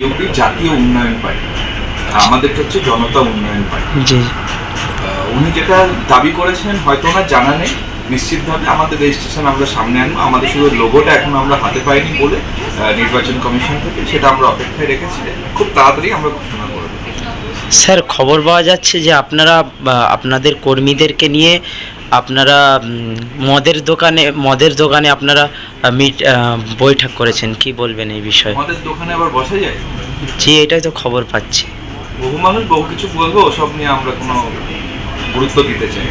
UP জাতীয় উন্নয়ন party. আমাদেরটা হচ্ছে জনতা উন্নয়ন পার্টি। জি। উনি যেটা দাবি করেছেন হয়তো ওনার জানা নেই। নিশ্চিতভাবে আমাদের রেজিস্ট্রেশন আমরা সামনে আনব। আমাদের শুধু লোগোটা এখন আমরা হাতে পাইনি বলে নির্বাচন কমিশন থেকে সেটা আমরা অপেক্ষায় রেখেছি। খুব তাড়াতাড়ি আমরা ঘোষণা করে দেবো। স্যার খবর পাওয়া যাচ্ছে যে আপনারা আপনাদের কর্মীদেরকে নিয়ে আপনারা মদের দোকানে মদের দোকানে আপনারা বৈঠক করেছেন কি বলবেন এই বিষয়ে? আমাদের দোকানে আবার বসা যায়? জি এটাই তো খবর পাচ্ছি। বহু মানুষ বহু কিছু বলবে ওসব নিয়ে আমরা কোনো গুরুত্ব দিতে চাই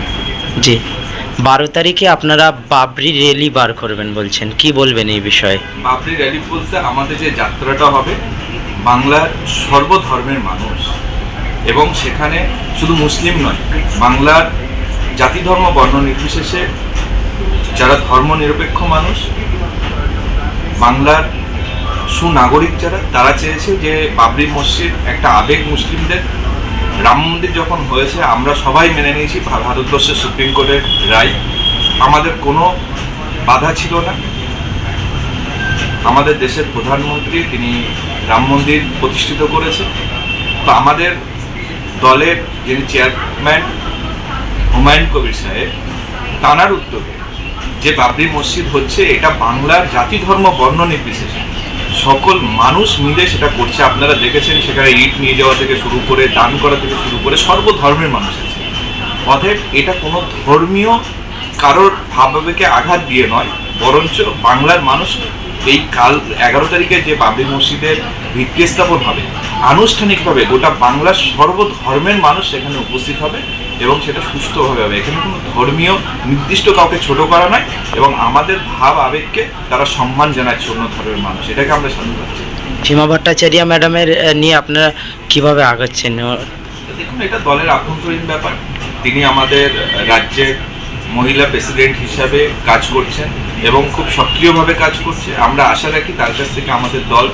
জি। বারো তারিখে আপনারা বাবরি র্যালি বার করবেন বলছেন কি বলবেন এই বিষয়ে? বাবরি র্যালি বলতে আমাদের যে যাত্রাটা হবে বাংলার সর্বধর্মের মানুষ। এবং সেখানে শুধু মুসলিম নয় বাংলার জাতি ধর্ম বর্ণ নির্বিশেষে যারা ধর্ম নিরপেক্ষ মানুষ বাংলার সুনাগরিক যারা, তারা চেয়েছে যে বাবরি মসজিদ একটা আবেগ মুসলিমদের। রাম মন্দির যখন হয়েছে, আমরা সবাই মেনে নিয়েছি ভারতবর্ষের সুপ্রিম কোর্টের রায়। আমাদের কোনো বাধা ছিল না। আমাদের দেশের প্রধানমন্ত্রী, তিনি রাম মন্দির প্রতিষ্ঠিত করেছেন তো আমাদের দলের যিনি চেয়ারম্যান হুমায়ুন কবির সাহেব তানার উদ্যোগে যে বাবরি মসজিদ হচ্ছে, এটা বাংলার জাতি ধর্ম বর্ণ নির্বিশেষে। সকল মানুষ মিলে সেটা করছে। আপনারা দেখেছেন সেখানে ইট নিয়ে যাওয়া থেকে শুরু করে, দান করা থেকে শুরু করে সর্বধর্মের মানুষ আছে। অতএব এটা কোনো ধর্মীয় কারোর ভাবাবেগে আঘাত দিয়ে নয়, বরঞ্চ বাংলার মানুষ এই কাল এগারো তারিখে যে বাবরি মসজিদের ভিত্তি স্থাপন হবে, আনুষ্ঠানিকভাবে গোটা বাংলার সর্বধর্মের মানুষ সেখানে উপস্থিত হবে। এবং সেটা সুস্থভাবে হবে। এখানে কোনো ধর্মীয় নির্দিষ্ট কাউকে ছোট করা নয় এবং আমাদের ভাব আবেগকে তারা সম্মান জানাচ্ছে অন্য ধর্মের মানুষ। এটাকে আমরা সাধু পাচ্ছি সীমা ভট্টাচার্য ম্যাডামের নিয়ে আপনারা কীভাবে আগাচ্ছেন? দেখুন এটা দলের আভ্যন্তরীণ ব্যাপার। তিনি আমাদের রাজ্যের মহিলা প্রেসিডেন্ট হিসাবে কাজ করছেন এবং খুব সক্রিয়ভাবে কাজ করছে। আমরা আশা রাখি তার কাছ থেকে আমাদের দল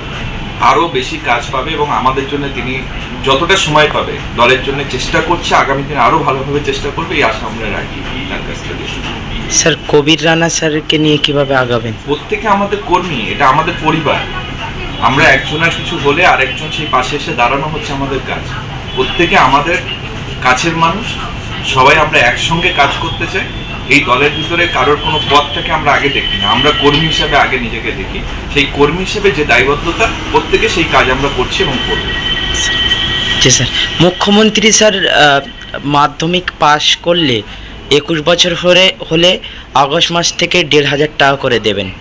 আরও বেশি কাজ পাবে এবং আমাদের জন্য তিনি যতটা সময় পাবে দলের জন্য চেষ্টা করছে আগামী দিনে আরও ভালোভাবে চেষ্টা করবে এই আশা আমরা রাখি তার কাছ থেকে। স্যার কবির রানা স্যারকে নিয়ে কীভাবে আগাবেন? প্রত্যেকে আমাদের কর্মী এটা আমাদের পরিবার। আমরা একজনের কিছু হলে আরেকজন সেই পাশে এসে দাঁড়ানো হচ্ছে আমাদের কাজ। প্রত্যেকে আমাদের কাছের মানুষ সবাই আমরা একসঙ্গে কাজ করতে চাই। এই দলের ভিতরে কারোর কোনো পথটাকে আমরা আগে দেখি না। আমরা কর্মী হিসাবে আগে নিজেকে দেখি। সেই কর্মী হিসেবে যে দায়বদ্ধতা প্রত্যেকে সেই কাজ আমরা করছি এবং করব। জি স্যার। মুখ্যমন্ত্রী স্যার মাধ্যমিক পাশ করলে একুশ বছর হলে হলে আগস্ট মাস থেকে দেড় হাজার টাকা করে দেবেন।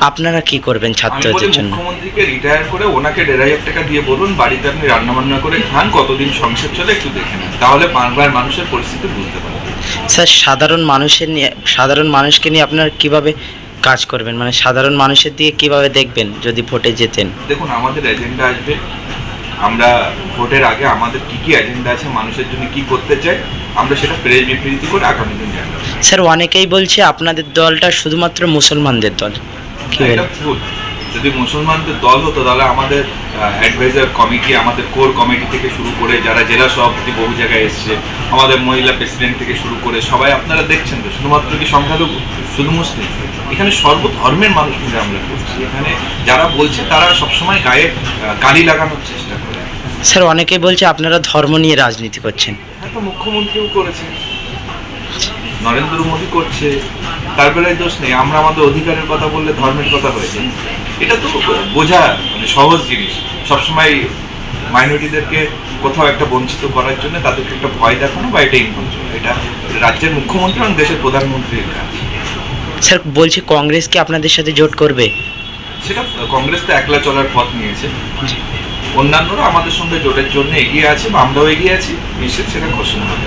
আপনারা কি করবেন ছাত্রদের জন্য? মুখ্যমন্ত্রীকে রিটায়ার করে ওনাকে দেড় হাজার টাকা দিয়ে বলুন বাড়িতে আপনি রান্না বান্না করে খান কতদিন সংসার চলে একটু দেখে নেন। তাহলে বাংলার মানুষের পরিস্থিতি বুঝতে পারবেন। স্যার সাধারণ মানুষের নিয়ে সাধারণ মানুষকে নিয়ে আপনারা কীভাবে কাজ করবেন? মানে সাধারণ মানুষের দিকে কীভাবে দেখবেন যদি ভোটে যেতেন দেখুন আমাদের এজেন্ডা আসবে। আমরা ভোটের আগে আমাদের কি কি এজেন্ডা আছে মানুষের জন্য কি করতে চাই আমরা সেটা প্রেস বিবৃতি করে আগামী দিন জানাব। স্যার অনেকেই বলছে আপনাদের দলটা শুধুমাত্র মুসলমানদের দল। কি এটা ভুল। যদি মুসলমানদের দল হতো তাহলে আমাদের অ্যাডভাইজার কমিটি আমাদের কোর কমিটি থেকে শুরু করে যারা জেলা সভাপতি বহু জায়গায় এসছে আমাদের মহিলা প্রেসিডেন্ট থেকে শুরু করে সবাই আপনারা দেখছেন তো শুধুমাত্র কি সংখ্যালঘু? শুধু মুসলিম। এখানে সর্বধর্মের মানুষ মিলে আমরা করছি। এখানে যারা বলছে তারা সবসময় গায়ে কালি লাগানোর চেষ্টা করে। স্যার অনেকেই বলছে আপনারা ধর্ম নিয়ে রাজনীতি করছেন। হ্যাঁ তো মুখ্যমন্ত্রীও করেছে নরেন্দ্র মোদী করছে। তার বেলায় দোষ নেই আমরা আমাদের অধিকারের কথা বললে ধর্মের কথা হয়েছে এটা তো বোঝা মানে সহজ জিনিস। সবসময় মাইনরিটিদেরকে কোথাও একটা বঞ্চিত করার জন্য তাদেরকে একটা ভয় দেখানো বা এটা ইনভলভ এটা রাজ্যের মুখ্যমন্ত্রী এবং দেশের প্রধানমন্ত্রীর কাজ। স্যার বলছি কংগ্রেস কি আপনাদের সাথে জোট করবে? সেটা কংগ্রেস তো একলা চলার পথ নিয়েছে। অন্যান্যরা আমাদের সঙ্গে জোটের জন্য এগিয়ে আছে বা আমরাও এগিয়ে আছি নিশ্চিত সেটা ঘোষণা হবে।